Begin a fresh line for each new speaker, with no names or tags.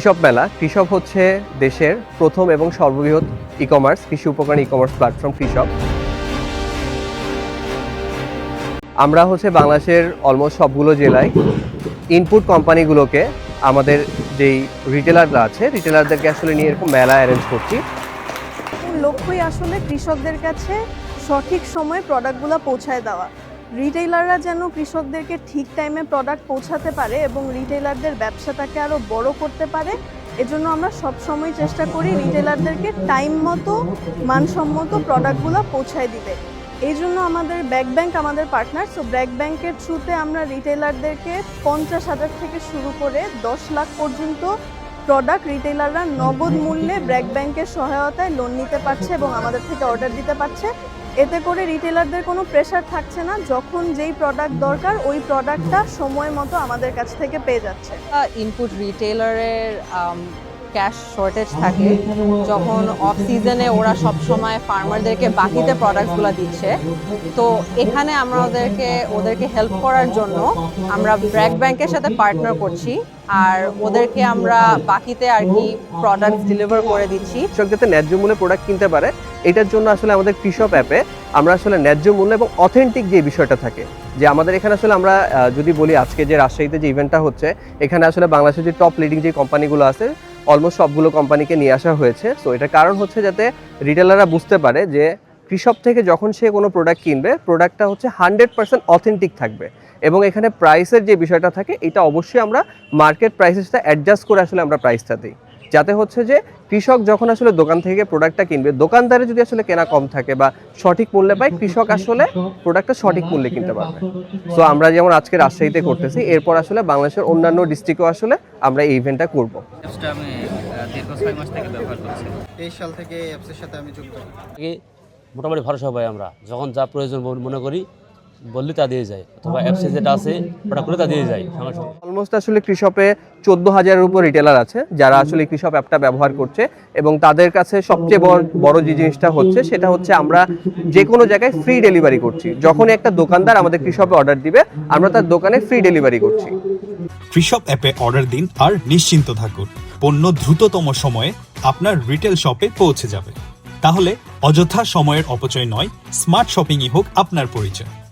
কৃষক মেলা। কৃষক হচ্ছে দেশের প্রথম এবং সর্ববৃহৎ ই কমার্স কৃষি উপকরণ ই কমার্স প্ল্যাটফর্ম কৃষক। আমরা হচ্ছে বাংলাদেশের অলমোস্ট সবগুলো জেলায় ইনপুট কোম্পানিগুলোকে আমাদের যেই রিটেলাররা আছে রিটেলারদেরকে আসলে নিয়ে এরকম মেলা অ্যারেঞ্জ করছি।
লক্ষ্যই আসলে কৃষকদের কাছে সঠিক সময়ে প্রোডাক্টগুলো পৌঁছায় দেওয়া। রিটেইলাররা যেন কৃষকদেরকে ঠিক টাইমে প্রোডাক্ট পৌঁছাতে পারে এবং রিটেইলারদের ব্যবসাটাকে আরও বড় করতে পারে, এজন্য আমরা সব সময় চেষ্টা করি রিটেইলারদেরকে টাইম মতো, মানসম্মত প্রোডাক্টগুলো পৌঁছায় দিতে। এই জন্য আমাদের ব্যাক ব্যাংক আমাদের পার্টনার সো ব্যাক ব্যাংকের থ্রুতে আমরা রিটেইলারদেরকে পঞ্চাশ হাজার থেকে শুরু করে দশ লাখ পর্যন্ত প্রোডাক্ট রিটেলাররা নগদ মূল্যে ব্র্যাক ব্যাংকের সহায়তায় লোন নিতে পারছে এবং আমাদের থেকে অর্ডার দিতে পারছে। এতে করে রিটেলারদের কোনো প্রেশার থাকছে না, যখন যেই প্রোডাক্ট দরকার ওই প্রোডাক্টটা সময় মতো আমাদের কাছ থেকে পেয়ে যাচ্ছে।
ইনপুট রিটেলারের ক্যাশ শর্টেজ থাকে, যখন অফ সিজনে ওরা সব সময় ফার্মারদেরকে বাকিতে প্রোডাক্টসগুলো দিচ্ছে। তো এখানে আমরা ওদেরকে ওদেরকে হেল্প করার জন্য আমরা ব্র্যাক ব্যাংকের সাথে পার্টনার করছি, আর ওদেরকে আমরা বাকিতে আর কি প্রোডাক্ট ডেলিভার করে দিচ্ছি।
কৃষক যাতে ন্যায্য মূল্যে প্রোডাক্ট কিনতে পারে, এটার জন্য আসলে আমাদের কৃষক অ্যাপে আমরা আসলে ন্যায্য মূল্য এবং অথেন্টিক যে বিষয়টা থাকে, যে আমাদের এখানে আসলে আমরা যদি বলি আজকে যে রাজশাহীতে যে ইভেন্টটা হচ্ছে, এখানে আসলে বাংলাদেশের যে টপ লিডিং যে কোম্পানিগুলো আছে অলমোস্ট সবগুলো কোম্পানিকে নিয়ে আসা হয়েছে। সো এটার কারণ হচ্ছে যাতে রিটেলাররা বুঝতে পারে যে কৃষক থেকে যখন সে কোনো প্রোডাক্ট কিনবে প্রোডাক্টটা হচ্ছে হান্ড্রেড পার্সেন্ট অথেন্টিক থাকবে। এবং এখানে প্রাইসের যে বিষয়টা থাকে, এটা অবশ্যই আমরা মার্কেট প্রাইসের সাথে অ্যাডজাস্ট করে আসলে আমরা প্রাইসটা দিই। যাতে হচ্ছে যে কৃষক যখন আসলে দোকান থেকে প্রোডাক্টটা কিনবে, দোকানদারে যদি আসলে কেনা কম থাকে বা সঠিক মূল্যে পায়, কৃষক আসলে প্রোডাক্টটা সঠিক মূল্যে কিনতে পারবে। সো আমরা যেমন আজকে রাজশাহীতে করতেছি, এরপর আসলে বাংলাদেশের অন্যান্য ডিস্ট্রিক্টও আসলে আমরা এই ইভেন্টটা করব।
অ্যাপসটা আমি দীর্ঘ ছয় মাস থেকে ব্যবহার করছি।
তেইশ সাল থেকে অ্যাপসের সাথে আমি যুক্ত।
মোটামুটি ভরসা পাই আমরা। যখন যা প্রয়োজন বল- মনে করি বললে তা দিয়ে যায়। অথবা অ্যাপসে যেটা আছে ওটা করে তা দিয়ে যায়।
অলমোস্ট আসলে কৃষপে চোদ্দ হাজারের উপর রিটেলার আছে যারা আসলে কৃষক অ্যাপটা ব্যবহার করছে এবং তাদের কাছে সবচেয়ে বড় বড় যে জিনিসটা হচ্ছে সেটা হচ্ছে আমরা যে কোনো জায়গায় ফ্রি ডেলিভারি করছি। যখন একটা দোকানদার আমাদের কৃষপে অর্ডার দিবে আমরা তার দোকানে ফ্রি ডেলিভারি করছি।
কৃষক অ্যাপে অর্ডার দিন আর নিশ্চিন্ত থাকুন। পণ্য দ্রুততম সময়ে আপনার রিটেল শপে পৌঁছে যাবে। তাহলে অযথা সময়ের অপচয় নয়, স্মার্ট শপিংই হোক আপনার পরিচয়।